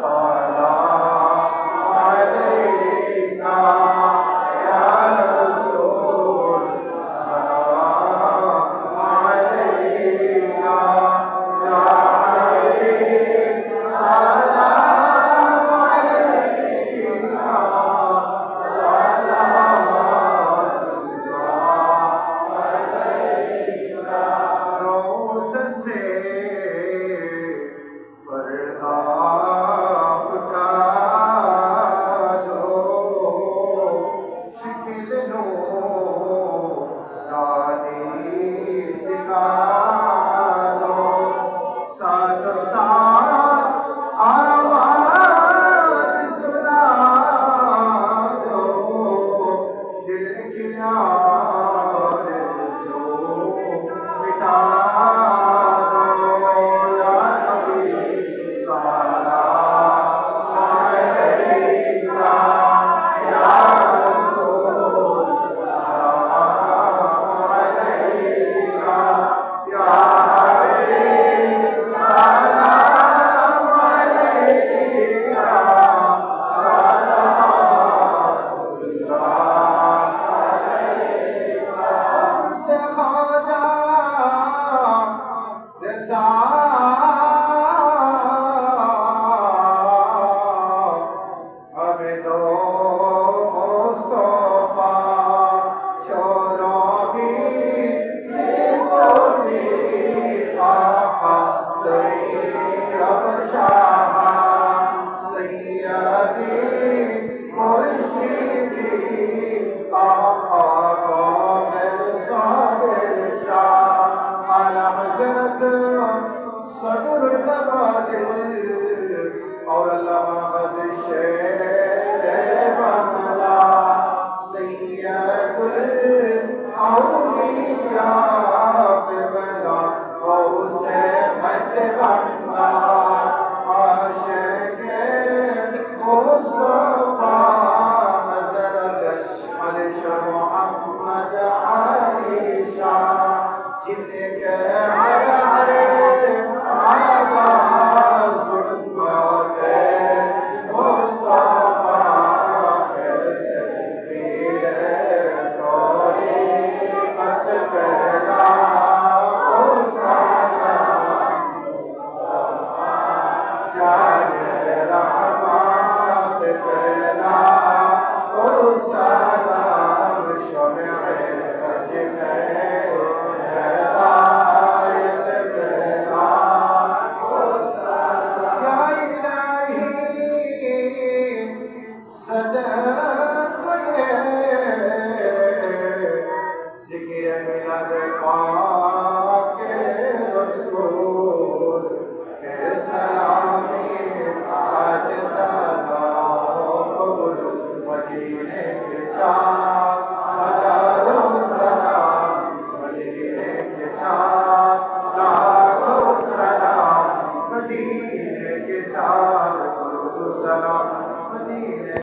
صلى عليك Hallelujah. ذکر ملد پاک رسول کے سلامی آج